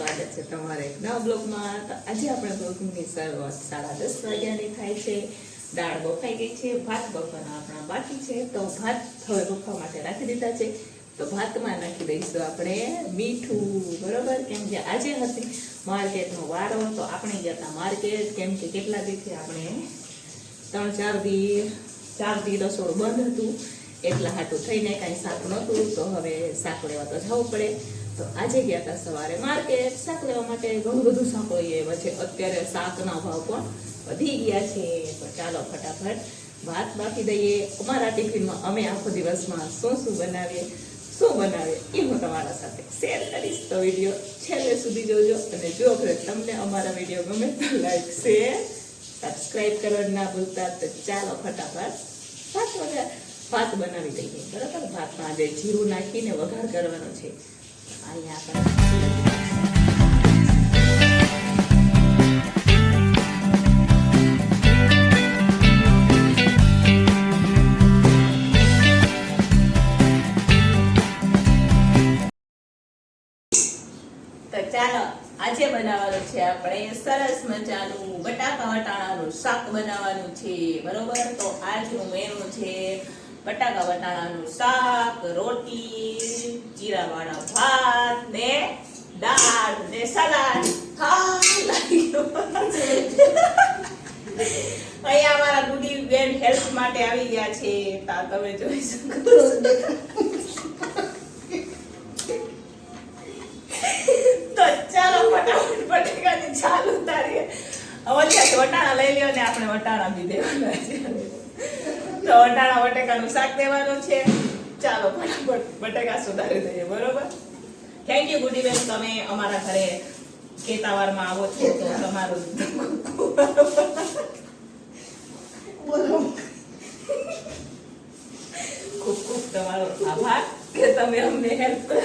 સ્વાગત છે તમારે એક બ્લોગમાં આજે આપણે બ્લોગની શરૂઆત સાડા દસ વાગ્યાની થાય છે. દાળ બફાઈ ગઈ છે, ભાત બફાના આપણા બાકી છે. તો ભાત હવે બફવા માટે રાખી દીધા છે. તો ભાતમાં નાખી દઈશું આપણે મીઠું, બરોબર? કેમ કે આજે હતી માર્કેટનો વારો, તો આપણે ગયા હતા માર્કેટ. કેમ કે કેટલા દીથી આપણે ત્રણ ચાર દી ચાર દી રસોડું બંધ હતું. એટલા હાટું થઈને કાંઈ શાક નહોતું, તો હવે શાક લેવા તો જવું પડે. તો આજે ગયા હતા સવારે માર્કેટ. શાક લેવા માટે ઘણું બધું શાક લઈએ પછી અત્યારે શાકના ભાવ પણ વધી ગયા છે. તો ચાલો ફટાફટ વાત બાકી દઈએ. અમારા ટિફિનમાં અમે આખો દિવસમાં શું શું બનાવીએ શું બનાવીએ એ હું તમારા સાથે શેર કરીશ. તો વીડિયો છેલ્લે સુધી જોજો અને જો તમને અમારા વીડિયો ગમે તો લાઈક શેર સબસ્ક્રાઈબ કરવાનું ના ભૂલતા તો ચાલો ફટાફટ ભાત વગર ભાત બનાવી દઈએ. બરાબર? ભાતમાં આજે જીરું નાખીને વઘાર કરવાનો છે. ચાલો, આજે બનાવવાનું છે આપણે સરસ મજાનું બટાકા વટાણાનું શાક બનાવવાનું છે, બરોબર? તો આજનું મેનુ છે બટાકા વટાણાનું શાક, રોટી, જીરાવાળા ભાત ને દાળ ને સલાડ. હા અહીંયા અમારા ગુડી બેન હેલ્પ માટે આવી ગયા છે, તા તમે જોઈ શકો તો ચાલો ફટાફટ બટેકાની ચાલુ ઉતારીએ. અવલ્યા વટાણા લઈ લ્યો ને આપણે વટાણા બી દેવાના છે. તો અટાણા બટેકાનું શાક દેવાનું છે. ચાલો, ફટાફટ બટેકા સુધારી દઈએ, બરોબર? થેન્ક યુ ગુડીબેન તમે અમારા ઘરે કેતાવારમાં આવો છો તો તમારું ખૂબ ખૂબ તમારો આભાર કે તમે અમને હેલ્પ કરો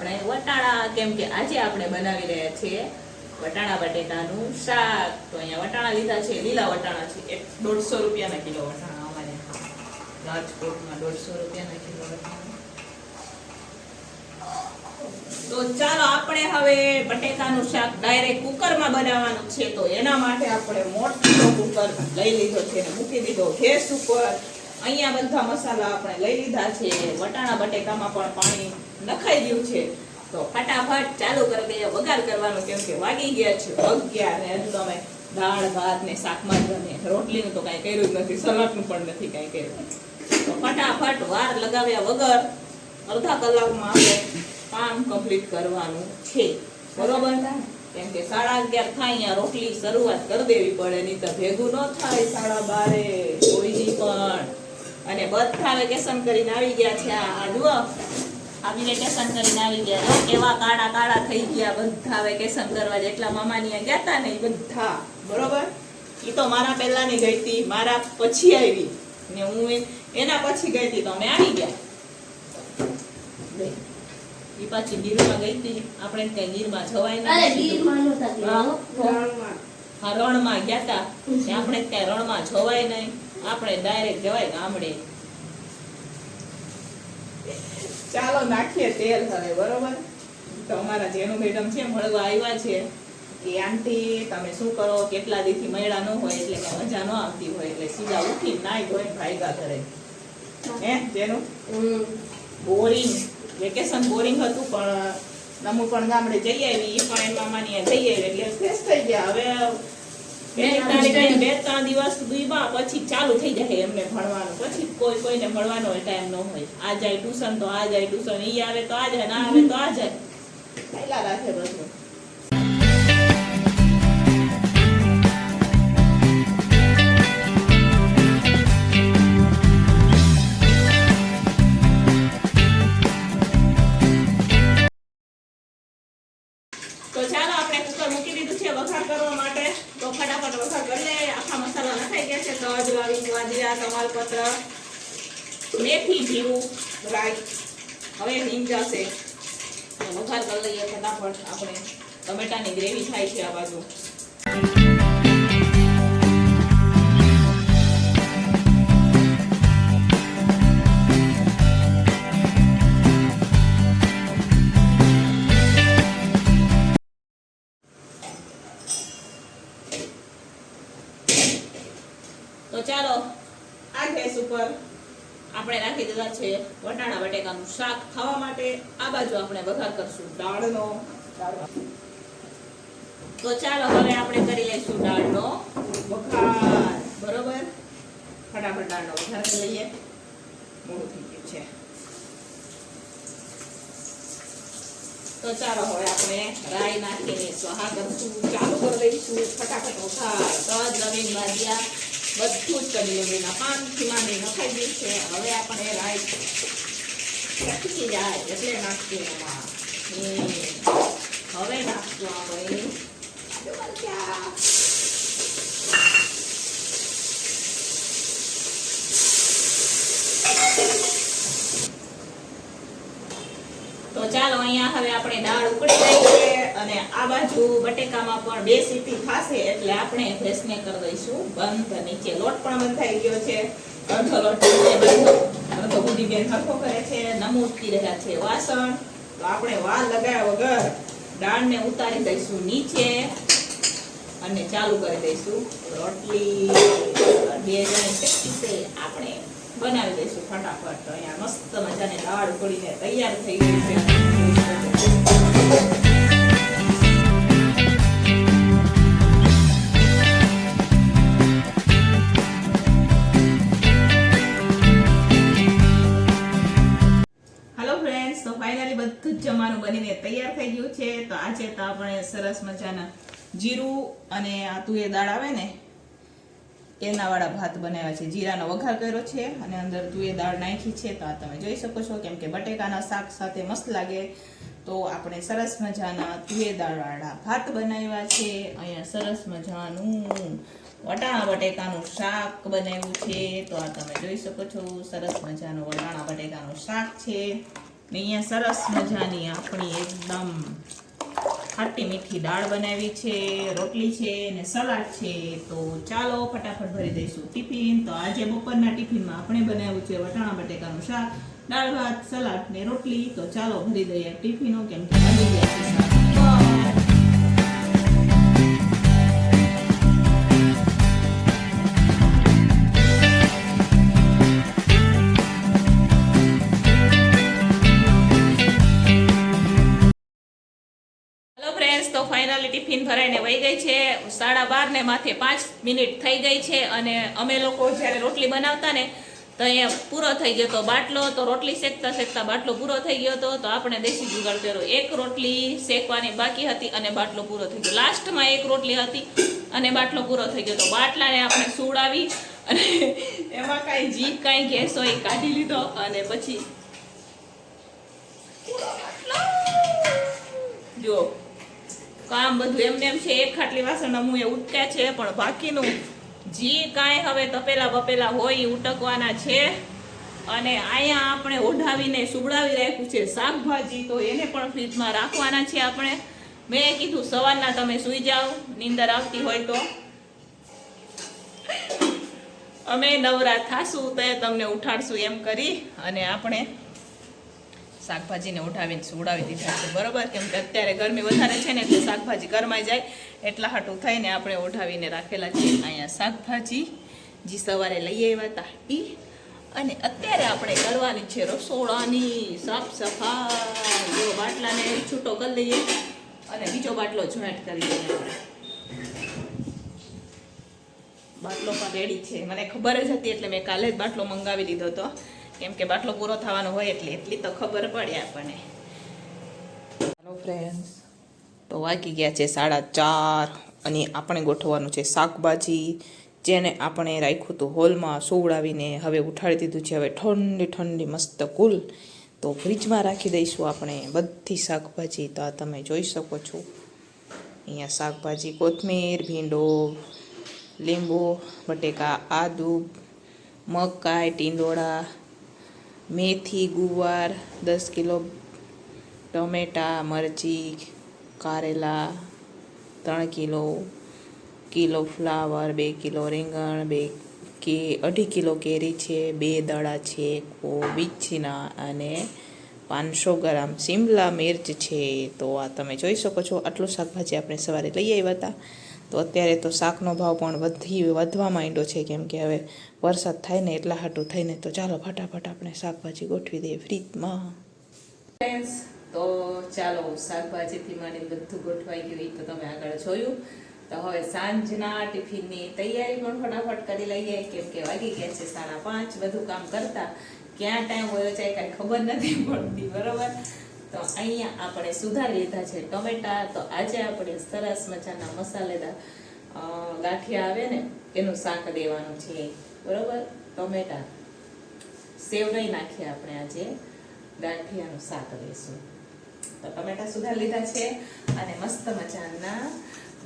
આપણે વટાણા, કેમ કે આજે આપણે બનાવી રહ્યા છીએ વટાણા બટેટાનું શાક. તો અહીંયા વટાણા લીધા છે, લીલા વટાણા છે. એક દોઢસો રૂપિયાના કિલો વટાણા અમારે રાજકોટમાં દોઢસો રૂપિયાના કિલો તો ચાલો આપણે હવે બટેટાનું શાક ડાયરેક્ટ કુકરમાં બનાવવાનું છે. તો એના માટે આપણે મોટો કુકર લઈ લીધો છે મૂકી દીધો. ગેસ ઉપર અહીંયા બધા મસાલા આપણે લઈ લીધા છે. વટાણા, બટેકામાં પણ પાણી નખાઈ ગયું છે. તો ફટાફટ ચાલુ કરી દઈએ. વઘાર કરવાનું કેમ કે વાગી ગયા છે. અગિયાર ને હજુ તમે દાળ, ભાત ને શાકમાં ને રોટલીનું તો કાંઈ કર્યું જ નથી. સલાડનું પણ નથી કાંઈ કર્યું. તો ફટાફટ વાર લગાવ્યા વગર અડધા કલાકમાં આપણે કામ કમ્પ્લીટ કરવાનું છે. બરોબર? કેમ કે સાડા અગિયાર થાય, અહીંયા રોટલી શરૂઆત કરી દેવી પડે, નહીં તો ભેગું ન થાય સાડા બારે. બધા વેકેશન કરીને આવી ગયા છે આ જુઓ. આવી વેકેશન કરીને આવી ગયા. એવા કાળા કાળા થઈ ગયા બધા વેકેશન કરવા જેટલા મામાની ગયા હતા ને એ બધા. બરોબર? એ તો મારા પહેલાની ગઈ હતી મારા પછી આવી. ને હું એ- એના પછી ગઈ હતી તો અમે આવી ગયા. ઈ પાછી ગીરમાં ગઈ હતી. આપણે કઈ ગીરમાં જવાય હા રણમાં ગયા તા. ને આપણે ત્યાં રણમાં જવાય નહીં. આપણે ડાયરેક્ટ જવાય ગામડે. ચાલો નાખીએ તેલ હવે, બરોબર? તો અમારા જેનુ મેડમ છે, મળવા આવ્યા છે. કે આંટી, તમે શું કરો? કેટલા દીથી મળ્યા ન હોય, એટલે કે મજા ન આવતી હોય, એટલે સીધા ઉઠી નાઈ ધોઈ ભાઈગા ઘરે. હે, જેનું? બોરિંગ. વેકેશન બોરિંગ હતું, પણ નમુ પણ ગામડે જઈ આવી એ પણ એમાં માની જઈ આવી એટલે ફ્રેશ થઈ ગયા. હવે બે ત્રણ દિવસ સુધીમાં પછી ચાલુ થઈ જાય એમને ભણવાનું. પછી કોઈ કોઈને ભણવાનો ટાઈમ ન હોય. આ જાય ટ્યુશન તો આ જાય ટ્યુશન ઈ આવે તો આ જાય ના આવે તો આ જાય. પહેલા રાખે બધું. તો વઘાર કરી લઈએ ફટાફટ. આપણે ટમેટાની ગ્રેવી થાય છે આ બાજુ. બટેકાનું શાક ખાવા માટે આ બાજુ આપણે વઘાર કરશું. દાળનો. તો ચાલો હવે આપણે કરી લઈશું દાળનો વઘાર. બરોબર? ફટાફટ દાળનો વઘાર કરી લઈએ. મોડું થઈ ગયું છે. તો ચાલો હવે આપણે રાઈ નાખીને સ્વાહા કરશું. ચાલુ કરી દઈશું. ફટાફટ વઘાર. તજ લવિંગ બાજિયા બધું જ કરી લઈએ પાનથી માંડી નખાઈ દઈ છે. હવે આપણે રાઈ ટકી જાય એટલે નાખશું એમાં. હવે નાખશું આપણે. તો ચાલો અહીંયા હવે આપણે દાળ ઉકળી ગઈ છે અને આ બાજુ બટેકામાં પણ બે સીટી થશે એટલે આપણે ગેસને કરી દઈશું બંધ નીચે લોટ પણ બંધાઈ ગયો છે અડધો લોટ બંધ બુદ્ધિ હરખો કરે છે નમૂદતી રહ્યા છે વાસણ. તો આપણે વાર લગાવ્યા વગર દાળને ઉતારી દઈશું નીચે અને ચાલુ કરી દઈશું. રોટલી બે જણી શક્તિ આપણે બનાવી દઈશું ફટાફટ. તો અહીંયા મસ્ત મજાની દાળ ઉકળીને તૈયાર થઈ ગઈ છે. તૈયાર થઈ ગયું છે, તો આજે તો આપણે સરસ મજાના જીરું અને આ તુએ દાળ આવે ને, એનાવાળા ભાત બનાવ્યા છે. જીરાનો વઘાર કર્યો છે અને અંદર તુએ દાળ નાખી છે, તો આ તમે જોઈ શકો છો, કેમ કે બટેકાના શાક સાથે મસ્ત લાગે. તો આપણે સરસ મજાના તુએ દાળવાળા ભાત બનાવ્યા છે. અહીંયા સરસ મજાનું વટાણા બટેકાનું શાક બનાવ્યું છે. તો આ તમે જોઈ શકો છો, સરસ મજાનું વટાણા બટેકાનું શાક છે. અહીંયા સરસ મજાની આપણી એકદમ ખાટી મીઠી દાળ બનાવી છે, રોટલી છે ને સલાડ છે. તો ચાલો ફટાફટ ભરી દઈશું ટિફિન. તો આજે બપોરના ટિફિનમાં આપણે બનાવ્યું છે વટાણા બટેકાનું શાક, દાળ ભાત, સલાડ ને રોટલી. તો ચાલો ભરી દઈએ ટિફિનો, કેમ કે વાગી ગયા છે ગઈ છે. સાડા બાર ને માથે પાંચ મિનિટ થઈ ગઈ છે અને અમે લોકો જ્યારે રોટલી બનાવતા ને, તો અહીંયા પૂરો થઈ ગયો તો બાટલો, તો રોટલી શેકતા શેકતા બાટલો પૂરો થઈ ગયો હતો, તો આપણે દેશી જુગાડ કર્યો એક રોટલી શેકવાની બાકી હતી અને બાટલો પૂરો થઈ ગયો. લાસ્ટમાં એક રોટલી હતી અને બાટલો પૂરો થઈ ગયો તો બાટલાને આપણે સુડાવી અને એમાં કાંઈ જીભ કાંઈ ગેસ હોય કાઢી લીધો અને પછી જો કામ બધું એમને એમ છે, એક ખાટલી વાસણ અમુ એ ઉટકે છે, પણ બાકીનું જી કાંઈ હવે તપેલા બપેલા હોય એ ઉટકવાના છે. અને અહીંયા આપણે ઓઢાવીને સુવડાવી રાખ્યું છે શાકભાજી, તો એને પણ ફ્રીજમાં રાખવાના છે આપણે. મેં કીધું, સવારના તમે સૂઈ જાઓ, નીંદર આવતી હોય તો. અમે નવરા થાશું તો તમને ઉઠાડશું એમ કરી, અને આપણે શાકભાજીને ઉઠાવીને સુવડાવી દીધા છે. બરોબર? કેમ કે અત્યારે ગરમી વધારે છે ને એટલે શાકભાજી ગરમાઈ જાય. એટલા હાટું થઈને આપણે ઉઠાવીને રાખેલા છે અહીંયા શાકભાજી. જે સવારે લઈ આવ્યા હતા ઈ. અને અત્યારે આપણે કરવાની છે રસોડાની સાફ સફાઈ જો બાટલાને છૂટો કરી લઈએ અને બીજો બાટલો જોઈન્ટ કરી દઈએ બાટલો પણ રેડી છે. મને ખબર જ હતી એટલે મેં કાલે જ બાટલો મંગાવી લીધો હતો. કેમ કે બાટલો પૂરો થવાનો હોય એટલે એટલી તો ખબર પડે આપણને. હેલો ફ્રેન્ડ્સ તો વાગી ગયા છે સાડા ચાર અને આપણે ગોઠવવાનું છે શાકભાજી, જેને આપણે રાખ્યું હતું હોલમાં સુવડાવીને હવે ઉઠાડી દીધું છે. હવે ઠંડી ઠંડી મસ્ત કુલ. તો ફ્રીજમાં રાખી દઈશું આપણે બધી શાકભાજી. તો આ તમે જોઈ શકો છો. અહીંયા શાકભાજી, કોથમીર, ભીંડો, લીંબુ, બટેકા, આદુ, મકાઈ, ટીંડોળા મેથી, ગુવાર, દસ કિલો ટમેટા, મરચી, કારેલા, ત્રણ કિલો કિલો ફ્લાવર, બે કિલો રીંગણ, બે કે અઢી કિલો કેરી છે, બે દડા છે, કોબીજના અને પાંચસો ગ્રામ શિમલા મિર્ચ છે. તો આ તમે જોઈ શકો છો, આટલું શાકભાજી આપણે સવારે લઈ આવ્યા હતા. તો અત્યારે તો શાકનો ભાવ પણ વધી, વધવા માંડ્યો છે કેમ કે હવે વરસાદ થાય ને એટલા હાટું થઈને તો ચાલો ફટાફટ આપણે શાકભાજી ગોઠવી દઈએ ફ્રીજમાં. તો ચાલો શાકભાજીથી માંડીને બધું ગોઠવાઈ ગયું તો તમે આગળ જોયું. તો હવે સાંજના ટિફિનની તૈયારી પણ ફટાફટ કરી લઈએ, કેમ કે વાગી ગયા છે સાડા પાંચ, બધું કામ કરતા. ક્યાં ટાઈમ હોય છે કાંઈ ખબર નથી પડતી, બરોબર? તો અહીંયા આપણે સુધારી લીધા છે ટમેટા, તો આજે આપણે સરસ મજાના મસાલેદાર ગાંઠિયા આવે ને, એનું શાક દેવાનું છે. બરોબર? ટમેટા. સેવ નહીં નાખીએ આપણે આજે. ગાંઠિયાનું શાક લઈશું તો ટમેટા સુધારી લીધા છે અને મસ્ત મજાના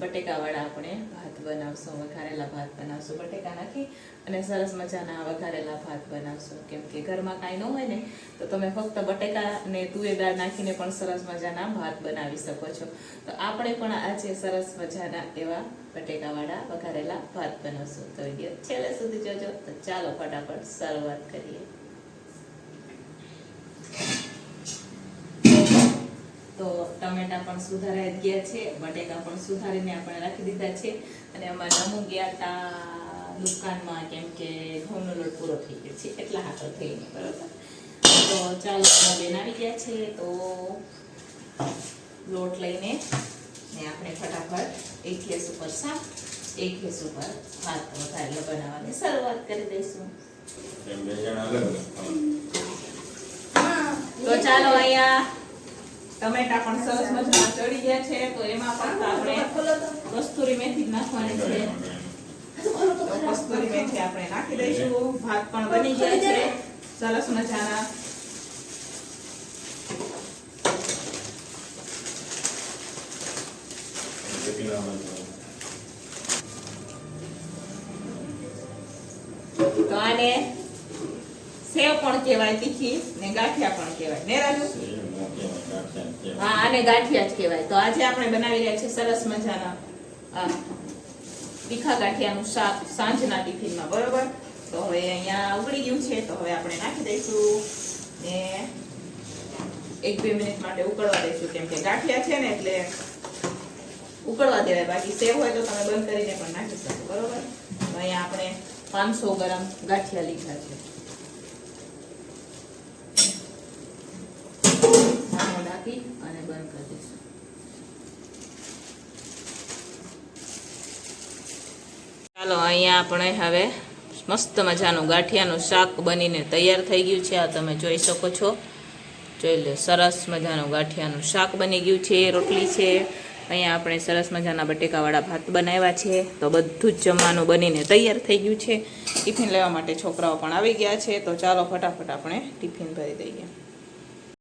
બટેકાવાળા આપણે ભાત બનાવશું, વઘારેલા ભાત બનાવશું, બટેકા નાખી અને સરસ મજાના વઘારેલા ભાત બનાવશું. કેમ કે ઘરમાં કાંઈ ન હોય ને, તો તમે ફક્ત બટેકા ને તુવેર નાખીને પણ સરસ મજાના ભાત બનાવી શકો છો. તો આપણે પણ આજે સરસ મજાના એવા બટેકાવાળા વઘારેલા ભાત બનાવશું. તો છેલ્લે સુધી જોજો. તો ચાલો ફટાફટ શરૂઆત કરીએ તો ટમેટા પણ સુધારાઈ ગયા છે બટેકા પણ સુધારીને આપણે રાખી દીધા છે અને અમારે અમુક ગયા હતા દુકાનમાં કેમ કે ઘઉંનો લોટ પૂરો થઈ ગયો છે એટલા હાથો થઈને બરાબર તો ચાલો બેન આવી ગયા છે તો લોટ લઈને ને આપણે ફટાફટ એક ગેસ ઉપર સાફ એક ગેસ ઉપર ભાત વધારે બનાવવાની શરૂઆત કરી દઈશું. તો ચાલો અહીંયા ટમેટા પણ સરસ મજાના ચડી ગયા છે, તો એમાં પણ આપણે કસ્તુરી મેથી નાખવાની છે. કસ્તુરી મેથી આપણે નાખી દઈશું. ભાત પણ બની ગયા છે. સરસ મજાના. તો આને સેવ પણ કહેવાય, તીખી ને ગાંઠિયા પણ કહેવાય. ને રાજુ એ મોટી અને ગાંઠિયા ને હા આને ગાંઠિયા જ કહેવાય. તો આજે આપણે બનાવી રહ્યા છીએ સરસ મજાના તીખા ગાંઠિયાનું શાક સાંજના ટિફિનમાં, બરોબર? તો હવે અહીંયા ઉગડી ગયું છે, તો હવે આપણે નાખી દઈશું ને એક બે મિનિટ માટે ઉકળવા દઈશું, કેમ કે ગાંઠિયા છે ને એટલે ઉકળવા દેવાય. બાકી સેવ હોય તો તમે બંધ કરીને પણ નાખી શકો, બરોબર? તો અહીંયા આપણે પાંચસો ગ્રામ ગાંઠિયા લીધા છે ઢાંકણું ઢાંકી અને બંધ કરી દઈશું ચાલો અહીંયા આપણે હવે મસ્ત મજાનું ગાંઠિયાનું શાક બનીને તૈયાર થઈ ગયું છે. આ તમે જોઈ શકો છો. જોઈ લો, સરસ મજાનું ગાંઠિયાનું શાક બની ગયું છે, રોટલી છે. અહીંયા આપણે સરસ મજાના બટેકાવાળા ભાત બનાવ્યા છે. તો બધું જ જમવાનું બનીને તૈયાર થઈ ગયું છે. ટિફિન લેવા માટે છોકરાઓ પણ આવી ગયા છે. તો ચાલો, ફટાફટ આપણે ટિફિન ભરી દઈએ.